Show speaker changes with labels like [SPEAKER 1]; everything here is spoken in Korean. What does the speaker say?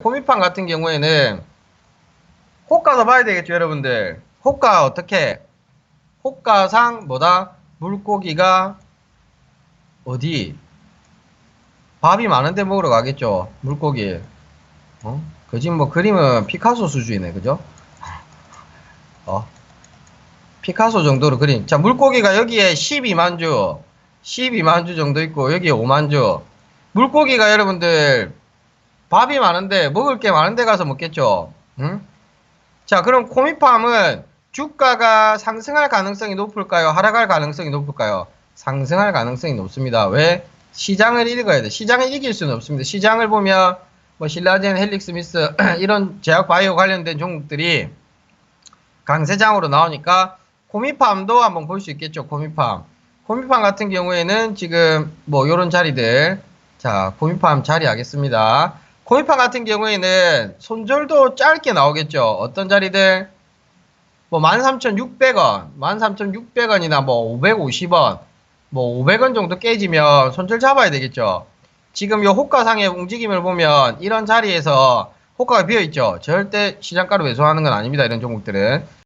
[SPEAKER 1] 코미판 같은 경우에는 호가도 봐야 되겠죠, 여러분들. 호가 어떻게? 호가상 뭐다? 물고기가 어디? 밥이 많은데 먹으러 가겠죠. 물고기. 어? 그 지금 뭐 그림은 피카소 수준이네, 그죠? 어? 피카소 정도로 그림. 자, 물고기가 여기에 12만 주, 12만 주 정도 있고, 여기에 5만 주. 물고기가 여러분들, 밥이 많은데, 먹을 게 많은데 가서 먹겠죠? 응? 자, 그럼 코미팜은 주가가 상승할 가능성이 높을까요? 하락할 가능성이 높을까요? 상승할 가능성이 높습니다. 왜? 시장을 읽어야 돼. 시장을 이길 수는 없습니다. 시장을 보면, 뭐, 신라젠, 헬릭스 미스, 이런 제약 바이오 관련된 종목들이 강세장으로 나오니까, 코미팜도 한번 볼 수 있겠죠, 코미팜. 코미팜 같은 경우에는 지금 뭐 요런 자리들 자 코미팜 자리 하겠습니다. 코미팜 같은 경우에는 손절도 짧게 나오겠죠. 어떤 자리들? 뭐 13,600원, 13,600원이나 뭐 550원, 뭐 500원 정도 깨지면 손절 잡아야 되겠죠. 지금 요 호가상의 움직임을 보면 이런 자리에서 호가가 비어 있죠. 절대 시장가로 매수하는 건 아닙니다. 이런 종목들은.